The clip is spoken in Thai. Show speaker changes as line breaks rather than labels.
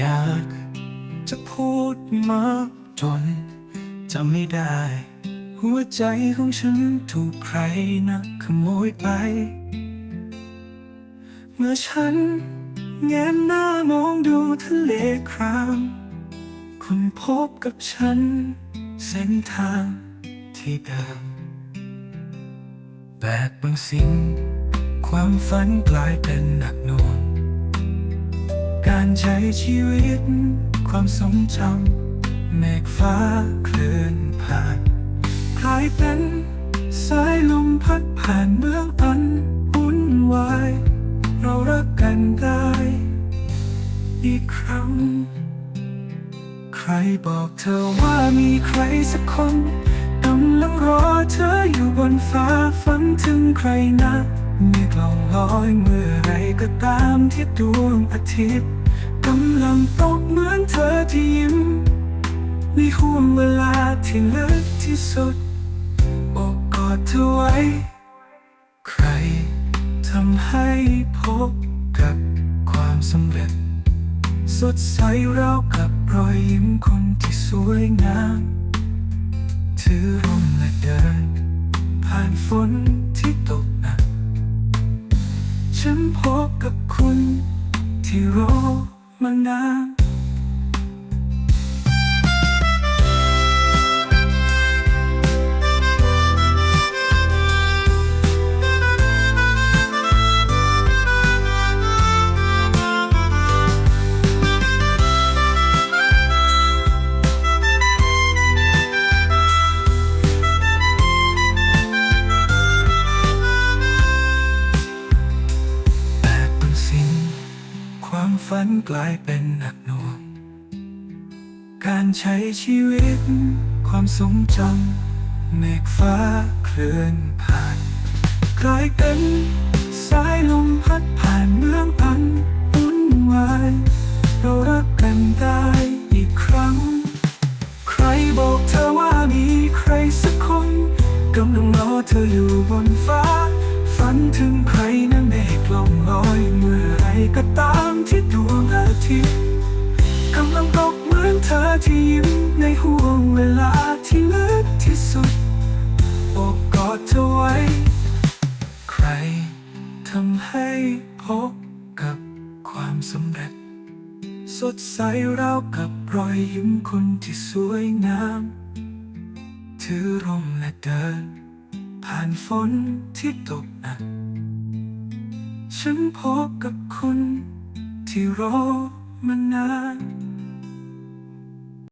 อยากจะพูดมากจนจำไม่ได้ หัวใจของฉันถูกใครนะขโมยไป เมื่อฉันแงนหน้ามองดูทะเลครามคุณพบกับฉัน เส้นทางที่เดิมแบกบางสิ่ง ความฝันกลายเป็นหนักหน่วง การใช้ชีวิต ความทรงจำเมฆฟ้าเคลื่อนผ่านกลายเป็นสายลมพัดผ่านเมืองอันวุ่นวายเรารักกันได้ อีกครั้ง ใครบอกเธอว่ามีใครสักคนกำลังรอเธออยู่บนฟ้าฝันถึงใครนะมีกล่องลอยเมื่อไรก็ตามที่ดวงอาทิตย์ กำลังตกเหมือนเธอที่ยิ้มในห่วงเวลาที่ลึกที่สุดอบกอดเธอไว้ ใครทำให้พบกับความสำเร็จ สดใสราวกับรอยยิ้มคนที่สวยงามถือร่มและเดิน ผ่านฝนที่ตกหนักฉันพบกับคุณที่รอ มา ฝันกลายเป็นหนักหน่วง การใช้ชีวิต ความทรงจำเมฆฟ้าเคลื่อนผ่านกลายเป็นสายลมพัดผ่านเมืองอันวุ่นวายเรารักกันได้อีกครั้ง ใครบอกเธอว่ามีใครสักคนกำลังรอเธออยู่บนฟ้า ฝันถึงใครนั้น เมฆลงลอยเมื่อไรก็ตามที่ดวงอาทิตย์กำลังตกเหมือนเธอที่ยิ้มในห่วงเวลาที่ลึกที่สุดโอบกอดเธอไว้ ใครทำให้พบกับความสำเร็จ สดใสราวกับรอยยิ้มคนที่สวยงามถือร่มและเดิน ผ่านฝนที่ตกหนัก ฉันพบกับคุณที่รอมานาน